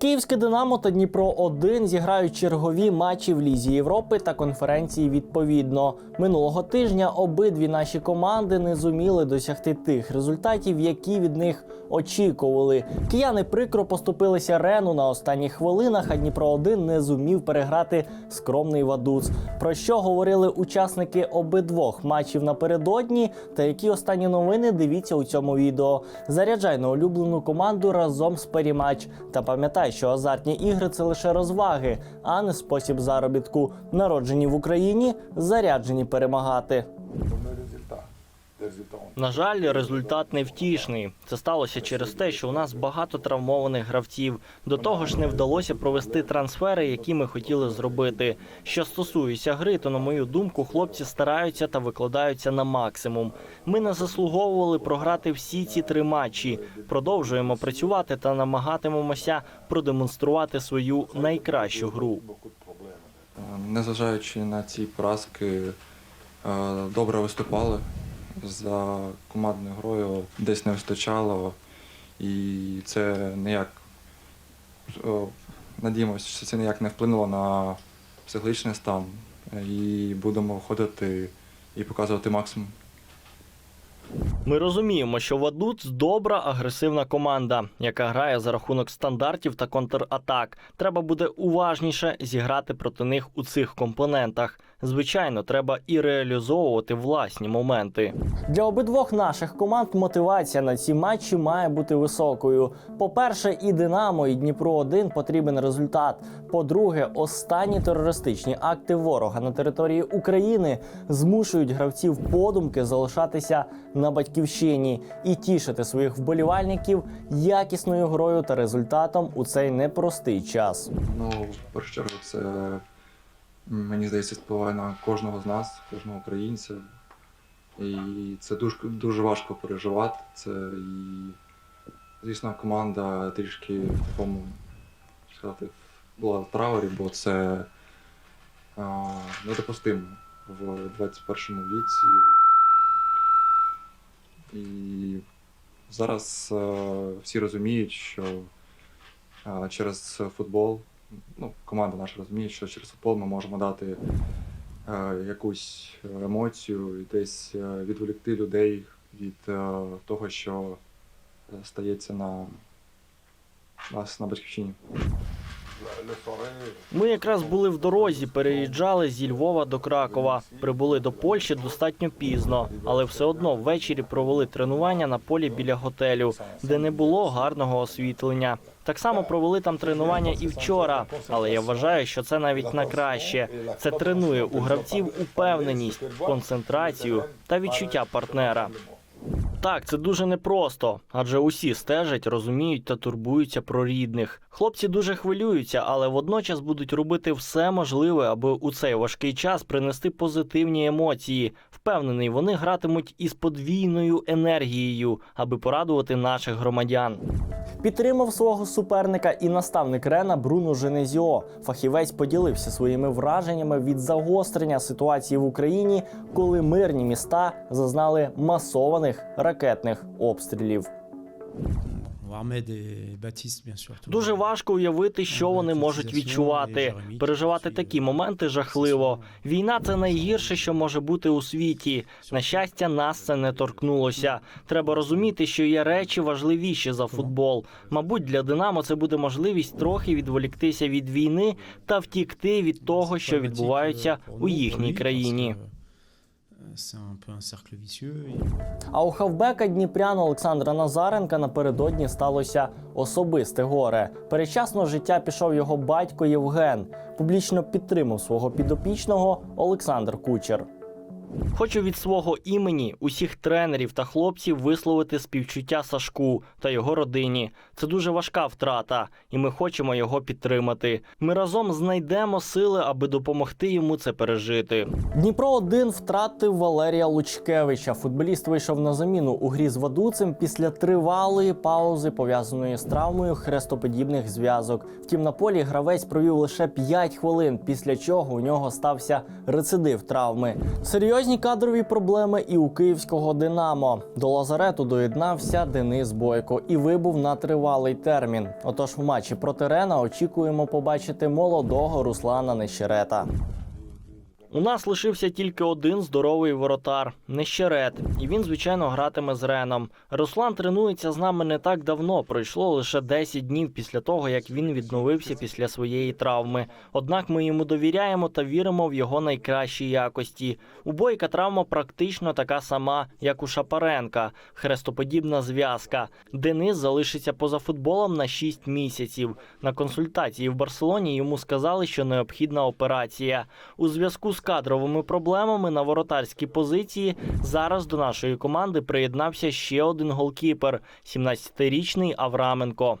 Київське Динамо та Дніпро 1 зіграють чергові матчі в Лізі Європи та конференції відповідно. Минулого тижня обидві наші команди не зуміли досягти тих результатів, які від них очікували. Кияни прикро поступилися Рену на останніх хвилинах, а Дніпро 1 не зумів переграти скромний Вадуц. Про що говорили учасники обидвох матчів напередодні, та які останні новини дивіться у цьому відео. Заряджай на улюблену команду разом з Перімач. Та пам'ятай, що азартні ігри це лише розваги, а не спосіб заробітку. Народжені в Україні, заряджені перемагати. На жаль, результат невтішний. Це сталося через те, що у нас багато травмованих гравців. До того ж, не вдалося провести трансфери, які ми хотіли зробити. Що стосується гри, то на мою думку, хлопці стараються та викладаються на максимум. Ми не заслуговували програти всі ці три матчі. Продовжуємо працювати та намагатимемося продемонструвати свою найкращу гру. problèmes. Незважаючи на ці поразки, е, добре виступали за командною грою, десь не вистачало, і це ніяк надіємося, що це ніяк не вплинуло на психологічний стан. І будемо виходити і показувати максимум. Ми розуміємо, що Вадуц добра агресивна команда, яка грає за рахунок стандартів та контратак. Треба буде уважніше зіграти проти них у цих компонентах. Звичайно, треба і реалізовувати власні моменти. Для обидвох наших команд мотивація на ці матчі має бути високою. По-перше, і Динамо, і Дніпро 1 потрібен результат. По-друге, останні терористичні акти ворога на території України змушують гравців подумки залишатися на батьківщині і тішити своїх вболівальників якісною грою та результатом у цей непростий час. Ну, в першу чергу, це мені здається, впливає на кожного з нас, кожного українця. І це дуже, дуже важко переживати. Це і, звісно, команда трішки в такому сказати, була в траурі, бо це а, недопустимо в 21 віці. І зараз е, всі розуміють, що е, через футбол ну, команда наша розуміє, що через футбол ми можемо дати е, якусь емоцію і десь відволікти людей від е, того, що е, стається на нас на батьківщині. Ми якраз були в дорозі, переїжджали зі Львова до Кракова. Прибули до Польщі достатньо пізно, але все одно ввечері провели тренування на полі біля готелю, де не було гарного освітлення. Так само провели там тренування і вчора, але я вважаю, що це навіть на краще. Це тренує у гравців упевненість, концентрацію та відчуття партнера. Так, це дуже непросто, адже усі стежать, розуміють та турбуються про рідних. Хлопці дуже хвилюються, але водночас будуть робити все можливе, аби у цей важкий час принести позитивні емоції. Впевнений, вони гратимуть із подвійною енергією, аби порадувати наших громадян. Підтримав свого суперника і наставник Рена Бруно Женезіо. Фахівець поділився своїми враженнями від загострення ситуації в Україні, коли мирні міста зазнали масованих ракетних обстрілів. Дуже важко уявити, що вони можуть відчувати. Переживати такі моменти жахливо. Війна це найгірше, що може бути у світі. На щастя, нас це не торкнулося. Треба розуміти, що є речі важливіші за футбол. Мабуть, для Динамо це буде можливість трохи відволіктися від війни та втікти від того, що відбувається у їхній країні. C'est un. А у хавбека Дніпряна Олександра Назаренка напередодні сталося особисте горе. Передчасно з життя пішов його батько Євген. Публічно підтримав свого підопічного Олександр Кучер. Хочу від свого імені усіх тренерів та хлопців висловити співчуття Сашку та його родині. Це дуже важка втрата, і ми хочемо його підтримати. Ми разом знайдемо сили, аби допомогти йому це пережити. Дніпро 1 втратив Валерія Лучкевича. Футболіст вийшов на заміну у грі з Вадуцем після тривалої паузи, пов'язаної з травмою хрестоподібних зв'язок. Втім, на полі гравець провів лише 5 хвилин, після чого у нього стався рецидив травми. Серйозні Серйозні кадрові проблеми і у київського Динамо. До лазарету доєднався Денис Бойко і вибув на тривалий термін. Отож, в матчі проти Рена очікуємо побачити молодого Руслана Нещерета. У нас лишився тільки один здоровий воротар Нещерет, і він, звичайно, гратиме з Реном. Руслан тренується з нами не так давно. Пройшло лише 10 днів після того, як він відновився після своєї травми. Однак ми йому довіряємо та віримо в його найкращі якості. У Бойка травма практично така сама, як у Шапаренка, хрестоподібна зв'язка. Денис залишиться поза футболом на 6 місяців. На консультації в Барселоні йому сказали, що необхідна операція. У зв'язку з кадровими проблемами на воротарській позиції зараз до нашої команди приєднався ще один голкіпер – 17-річний Авраменко.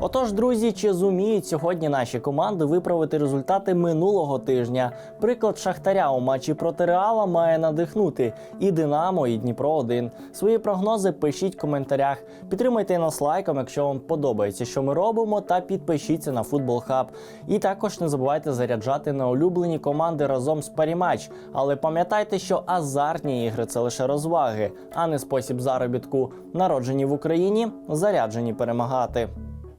Отож, друзі, чи зуміють сьогодні наші команди виправити результати минулого тижня? Приклад Шахтаря у матчі проти Реала має надихнути і Динамо, і Дніпро 1 Свої прогнози пишіть в коментарях. Підтримайте нас лайком, якщо вам подобається, що ми робимо, та підпишіться на Футбол Хаб. І також не забувайте заряджати на улюблені команди разом з Парімач. Але пам'ятайте, що азартні ігри це лише розваги, а не спосіб заробітку. Народжені в Україні, заряджені перемагати.